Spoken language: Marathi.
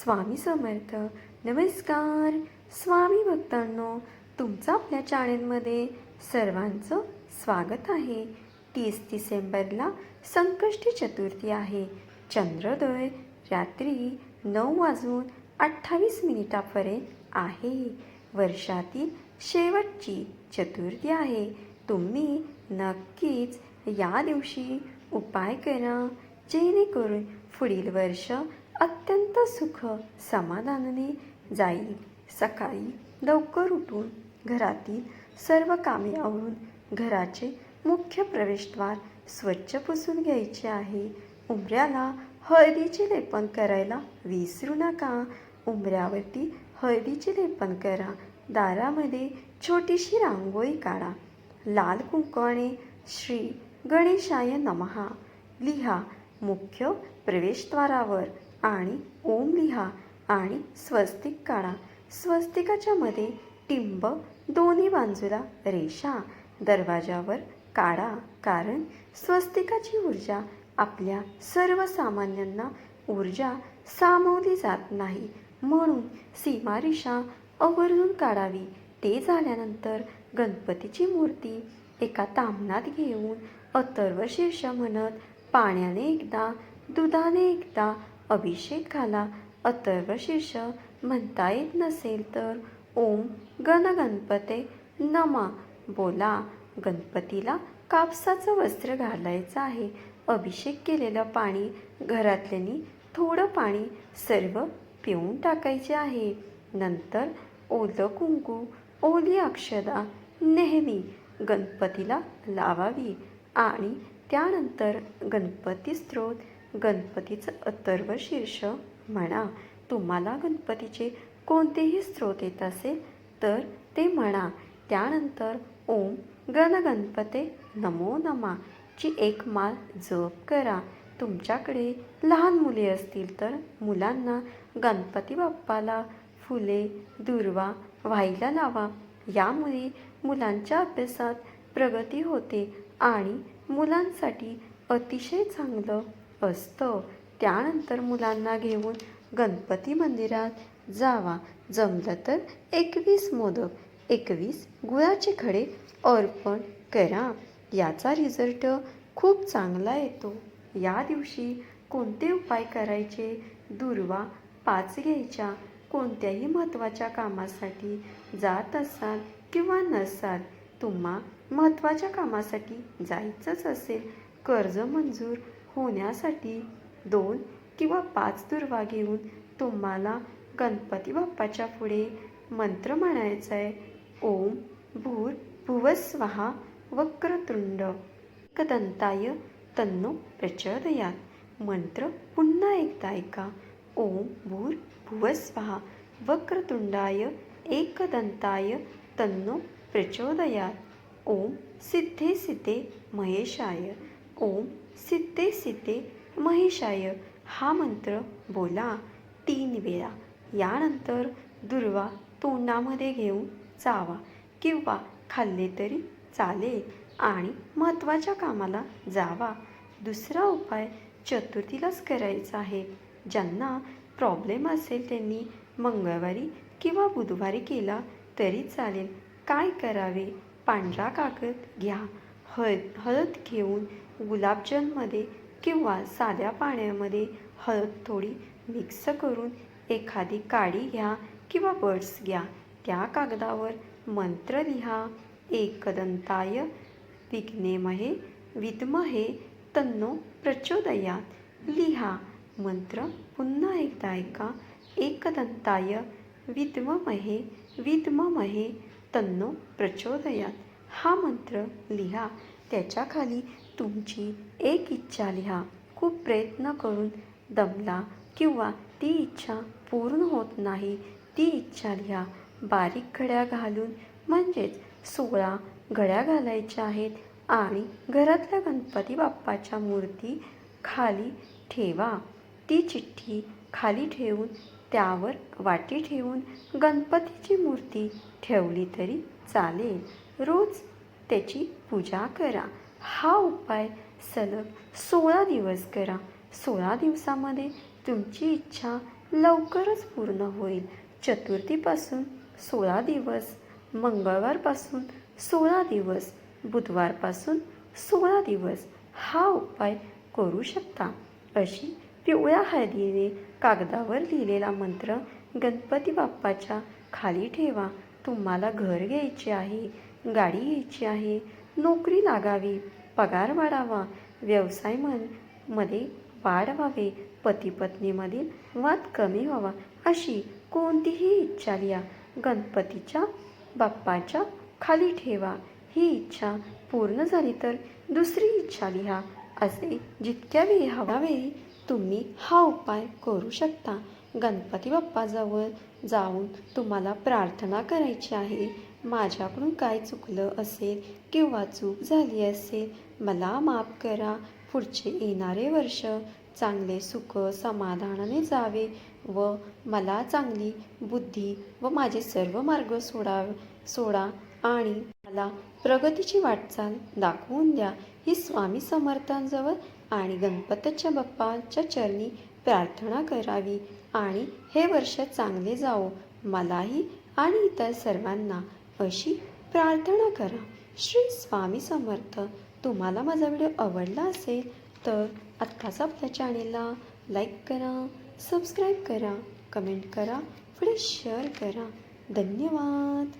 स्वामी समर्थ. नमस्कार. स्वामी भक्तांनो तुमचं आपल्या चॅनेलमध्ये सर्वांचं स्वागत आहे. तीस डिसेंबरला संकष्टी चतुर्थी आहे. चंद्रोदय रात्री नऊ वाजून अठ्ठावीस मिनिटापर्यंत आहे. वर्षातील शेवटची चतुर्थी आहे. तुम्ही नक्कीच या दिवशी उपाय करा. जेणेकरून पुढील वर्ष अत्यंत सुख समाधानाने जाईल. सकाळी लवकर उठून घरातील सर्व कामे आवरून घराचे मुख्य प्रवेशद्वार स्वच्छ पुसून घ्यायचे आहे. उंबऱ्याला हळदीचे लेपन करायला विसरू नका. उंबऱ्यावरती हळदीचे लेपन करा. दारामध्ये छोटीशी रांगोळी काढा. लाल कुंकवाने श्री गणेशाय नमहा. लिहा मुख्य प्रवेशद्वारावर आणि ओम लिहा आणि स्वस्तिक काढा. स्वस्तिकाच्या मध्ये टिंब दोन्ही बाजूला रेषा दरवाजावर काढा. कारण स्वस्तिकाची ऊर्जा आपल्या सर्वसामान्यांना ऊर्जा सामावली जात नाही. म्हणून सीमारेषा आवर्जून काढावी. ते झाल्यानंतर गणपतीची मूर्ती एका तामणात घेऊन अथर्व शीर्ष म्हणत पाण्याने एकदा दुधाने एकदा अभिषेक घाला अथर्व शीर्ष म्हणता येत नसेल तर ओम गणगणपते नमा. बोला गणपतीला कापसाचं वस्त्र घालायचं आहे. अभिषेक केलेलं पाणी घरातल्यांनी थोडं पाणी सर्व पिऊन टाकायचे आहे. नंतर ओलं कुंकू ओली अक्षदा नेहमी गणपतीला लावावी आणि त्यानंतर गणपती स्त्रोत गणपतीचं अथर्व शीर्ष म्हणा. तुम्हाला गणपतीचे कोणतेही स्रोत येत असेल तर ते म्हणा. त्यानंतर ओम गणगणपते नमो नमा. ची एक माळ जप करा. तुमच्याकडे लहान मुले असतील तर मुलांना गणपती बाप्पाला फुले दुर्वा व्हायला लावा. यामुळे मुलांच्या अभ्यासात प्रगती होते आणि मुलांसाठी अतिशय चांगलं असतं. त्यानंतर मुलांना घेऊन गणपती मंदिरात जावा. जमलं तर एकवीस मोदक एकवीस गुळाचे खडे अर्पण करा. याचा रिझल्ट खूप चांगला येतो. या दिवशी कोणते उपाय करायचे? दुर्वा पाच घ्यायच्या. कोणत्याही महत्त्वाच्या कामासाठी जात असाल किंवा नसाल तुम्हा महत्त्वाच्या कामासाठी जायचंच असेल. कर्ज मंजूर होण्यासाठी दोन किंवा पाच दुर्वा घेऊन तुम्हाला गणपती बाप्पाच्या पुढे मंत्र म्हणायचा आहे ओम भूर भुवस्वहा वक्रतुंड. कदंताय तन्नो प्रचोदयात. मंत्र पुन्हा एकदा ऐका. ओम भूर भुवस्वहा वक्रतुंडाय एकदंताय तन्नो प्रचोदयात. ओम सिद्धे सिद्धे महेशाय. ओम सिद्धे सिद्धे महिषाय. हा मंत्र बोला तीन वेळा. यानंतर दुर्वा तोंडामध्ये घेऊन चावा किंवा खाल्ले तरी चालेल आणि महत्त्वाच्या कामाला जावा. दुसरा उपाय चतुर्थीलाच करायचा आहे. ज्यांना प्रॉब्लेम असेल त्यांनी मंगळवारी किंवा बुधवारी केला तरी चालेल. काय करावे? पांढरा कागद घ्या. हळद हळद घेऊन गुलाबजलमध्ये किंवा साध्या पाण्यामध्ये हळद थोडी मिक्स करून एखादी काडी घ्या किंवा बर्ड्स घ्या. त्या कागदावर मंत्र लिहा. एकदंताय विघ्नेमहे विद्महे तन्नो प्रचोदयात. लिहा. मंत्र पुन्हा एकदा ऐका. एकदंताय विद्ममहे विद्ममहे तन्नो प्रचोदयात. हा मंत्र लिहा. त्याच्याखाली तुमची एक इच्छा लिहा. खूप प्रयत्न करून दमला किंवा ती इच्छा पूर्ण होत नाही ती इच्छा लिहा. बारीक घड्या घालून म्हणजेच सोळा घड्या घालायच्या आहेत आणि घरातल्या गणपती बाप्पाच्या मूर्ती खाली ठेवा. ती चिठ्ठी खाली ठेवून त्यावर वाटी ठेवून गणपतीची मूर्ती ठेवली तरी चालेल. रोज त्याची पूजा करा. हा उपाय सलग सोळा दिवस करा. सोळा दिवसामध्ये तुमची इच्छा लवकरच पूर्ण होईल. चतुर्थीपासून सोळा दिवस मंगळवारपासून सोळा दिवस बुधवारपासून सोळा दिवस. हा उपाय करू शकता. अशी पिवळ्या हळदीने कागदावर लिहिलेला मंत्र गणपती बाप्पाच्या खाली ठेवा. तुम्हाला घर घ्यायचे आहे. गाडी घ्यायची आहे. नोकरी लागावी पगार वाढावा व्यवसाय मनमध्ये वाढ व्हावे पती पत्नीमधील वाद कमी व्हावा अशी कोणतीही इच्छा लिहा. गणपतीच्या बाप्पाच्या खाली ठेवा. ही इच्छा पूर्ण झाली तर दुसरी इच्छा लिहा. असे जितक्या वेळी हवावेळी तुम्ही हा उपाय करू शकता. गणपती बाप्पाजवळ जाऊन तुम्हाला प्रार्थना करायची आहे. माझ्याकडून काय चुकलं असेल किंवा चूक झाली असेल मला माफ करा. पुढचे येणारे वर्ष चांगले सुख समाधानाने जावे व मला चांगली बुद्धी व माझे सर्व मार्ग सोडा सोडा आणि मला प्रगतीची वाटचाल दाखवून द्या. ही स्वामी समर्थांजवळ आणि गणपतीच्या बाप्पाच्या चरणी प्रार्थना करावी आणि हे वर्ष चांगले जावो. मलाही आणि इतर सर्वांना अशी प्रार्थना करा. श्री स्वामी समर्थ तुम्हाला माझा व्हिडिओ आवडला असेल तर आत्ताच आपल्या चॅनेलला लाईक करा सबस्क्राईब करा कमेंट करा पुढे शेअर करा. धन्यवाद.